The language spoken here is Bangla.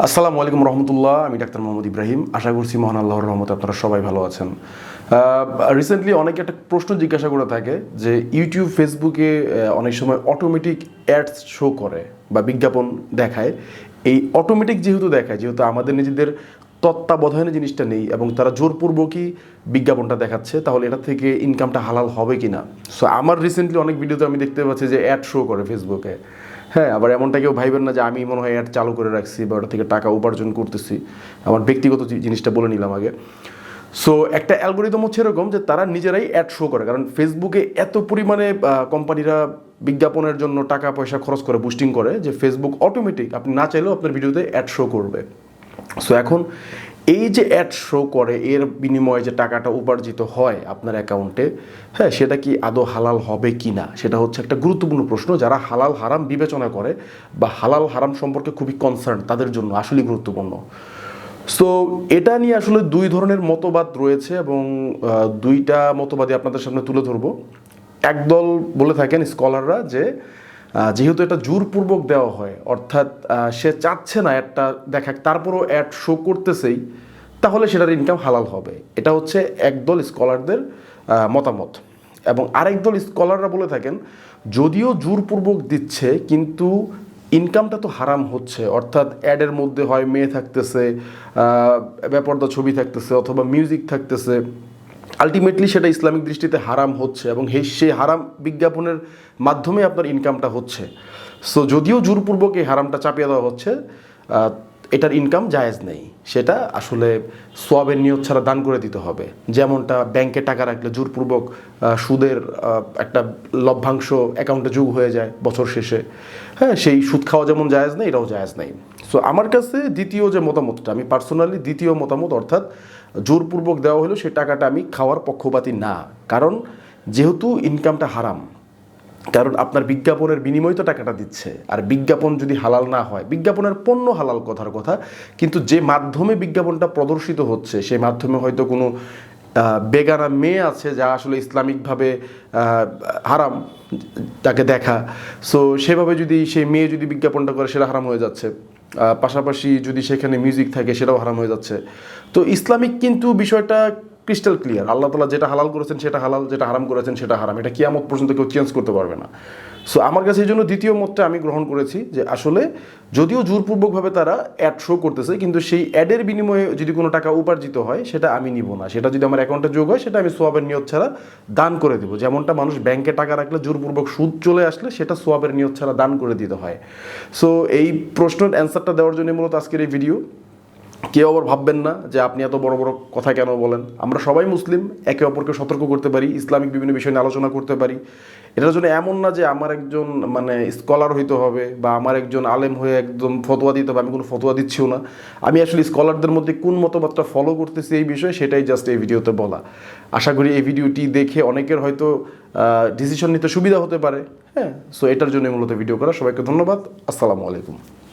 আসসালামু আলাইকুম রহমতুল্লাহ, আমি ডাক্তার মোহাম্মদ ইব্রাহিম। আশা করছি মহান আল্লাহর রহমতে আপনারা সবাই ভালো আছেন। রিসেন্টলি অনেকে একটা প্রশ্ন জিজ্ঞাসা করে থাকে যে ইউটিউব ফেসবুকে অনেক সময় অটোমেটিক অ্যাডস শো করে বা বিজ্ঞাপন দেখায়। এই অটোমেটিক যেহেতু দেখায়, যেহেতু আমাদের নিজেদের তত্ত্বাবধানে জিনিসটা নেই এবং তারা জোরপূর্বকই বিজ্ঞাপনটা দেখাচ্ছে, তাহলে এটা থেকে ইনকামটা হালাল হবে কি না সো আমার রিসেন্টলি অনেক ভিডিওতে আমি দেখতে পাচ্ছি যে অ্যাড শো করে ফেসবুকে হ্যাঁ আবার এমনটা কেউ ভাইবেন না যে আমি মনে হয় অ্যাড চালু করে রাখছি বা ওটা থেকে টাকা উপার্জন করতেছি। আমার ব্যক্তিগত জিনিসটা বলে নিলাম আগে। সো একটা অ্যালগোরিদম হচ্ছে এরকম যে তারা নিজেরাই অ্যাড শো করে। কারণ ফেসবুকে এত পরিমাণে কোম্পানিরা বিজ্ঞাপনের জন্য টাকা, পয়সা খরচ করে বুস্টিং করে যে ফেসবুক অটোমেটিক আপনি না চাইলেও আপনার ভিডিওতে অ্যাড শো করবে। সো এখন এই যে অ্যাড শো করে, এর বিনিময়ে যে টাকাটা উপার্জিত হয় আপনার অ্যাকাউন্টে হ্যাঁ সেটা কি আদৌ হালাল হবে কি না? সেটা হচ্ছে একটা গুরুত্বপূর্ণ প্রশ্ন যারা হালাল হারাম বিবেচনা করে বা হালাল হারাম সম্পর্কে খুবই কনসার্ন তাদের জন্য আসলেই গুরুত্বপূর্ণ। সো এটা নিয়ে আসলে দুই ধরনের মতবাদ রয়েছে এবং দুইটা মতবাদই আপনাদের সামনে তুলে ধরবো। একদল বলে থাকেন স্কলাররা যে যেহেতু এটা জোরপূর্বক দেওয়া হয় অর্থাৎ সে চাচ্ছে না অ্যাডটা দেখাক তারপরও অ্যাড শো করতেছেই তাহলে সেটার ইনকাম হালাল হবে। এটা হচ্ছে একদল স্কলারদের মতামত। এবং আরেক দল স্কলাররা বলে থাকেন যদিও জোরপূর্বক দিচ্ছে কিন্তু ইনকামটা তো হারাম হচ্ছে। অর্থাৎ অ্যাডের মধ্যে হয় মেয়ে থাকতেছে আহ, বেপর্দা ছবি থাকতেছে অথবা মিউজিক থাকতেছে। আলটিমেটলি সেটা ইসলামিক দৃষ্টিতে হারাম হচ্ছে এবং হে সেই হারাম বিজ্ঞাপনের মাধ্যমে আপনার ইনকামটা হচ্ছে। সো যদিও জোরপূর্বক এই হারামটা চাপিয়ে দেওয়া হচ্ছে এটার ইনকাম জায়েজ নেই। সেটা আসলে সোয়াবের নিয়ত ছাড়া দান করে দিতে হবে। যেমনটা ব্যাংকে টাকা রাখলে জোরপূর্বক সুদের একটা লভ্যাংশ অ্যাকাউন্টে যোগ হয়ে যায় বছর শেষে। হ্যাঁ সেই সুদ খাওয়া যেমন জায়েজ নেই, এটাও জায়েজ নেই। সো আমার কাছে দ্বিতীয় যে মতামতটা, আমি পার্সোনালি দ্বিতীয় মতামত অর্থাৎ জোরপূর্বক দেওয়া হলো সেই টাকাটা আমি খাওয়ার পক্ষপাতী না। কারণ যেহেতু ইনকামটা হারাম, কারণ আপনার বিজ্ঞাপনের বিনিময় তো টাকাটা দিচ্ছে। আর বিজ্ঞাপন যদি হালাল না হয়, বিজ্ঞাপনের পণ্য হালাল কথার কথা, কিন্তু যে মাধ্যমে বিজ্ঞাপনটা প্রদর্শিত হচ্ছে, সেই মাধ্যমে হয়তো কোনো বেগানা মেয়ে আছে যা আসলে ইসলামিকভাবে হারাম, তাকে দেখা। সো সেভাবে যদি সেই মেয়ে যদি বিজ্ঞাপনটা করে, সেটা হারাম হয়ে যাচ্ছে। পাশাপাশি যদি সেখানে মিউজিক থাকে সেটাও হারাম হয়ে যাচ্ছে। তো ইসলামিক কিন্তু বিষয়টা ক্রিস্টাল ক্লিয়ার আল্লাহ তালা যেটা হালাল করেছেন সেটা হালাল, যেটা হারাম করেছেন সেটা হারাম। এটা কিয়ামত পর্যন্ত কেউ চেঞ্জ করতে পারবে না। সো আমার কাছে এই জন্য দ্বিতীয় মতটা আমি গ্রহণ করেছি যে আসলে যদিও জোরপূর্বকভাবে তারা অ্যাড শো করতেছে, কিন্তু সেই অ্যাডের বিনিময়ে যদি কোনো টাকা উপার্জিত হয়, সেটা আমি নিব না। সেটা যদি আমার অ্যাকাউন্টে যোগ হয়, সেটা আমি সোয়াবের নিয়ত ছাড়া দান করে দেবো। যেমনটা মানুষ ব্যাংকে টাকা রাখলে জোরপূর্বক সুদ চলে আসলে, সেটা সোয়াবের নিয়ত ছাড়া দান করে দিতে হয়। সো এই প্রশ্নের অ্যান্সারটা দেওয়ার জন্য মূলত আজকের এই ভিডিও কেউ আবার ভাববেন না যে আপনি এত বড় বড় কথা কেন বলেন। আমরা সবাই মুসলিম, একে অপরকে সতর্ক করতে পারি, ইসলামিক বিভিন্ন বিষয় নিয়ে আলোচনা করতে পারি। এটার জন্য এমন না যে আমার একজন মানে স্কলার হইতে হবে বা আমার একজন আলেম হয়ে একদম ফতোয়া দিতে হবে, আমি কোনো ফতোয়া দিচ্ছিও না। আমি আসলে স্কলারদের মধ্যে কোন মতবাদটা ফলো করতেছি এই বিষয়ে সেটাই জাস্ট এই ভিডিওতে বলা। আশা করি এই ভিডিওটি দেখে অনেকের হয়তো ডিসিশন নিতে সুবিধা হতে পারে। হ্যাঁ সো এটার জন্য মূলত ভিডিও করা। সবাইকে ধন্যবাদ। আসসালামু আলাইকুম।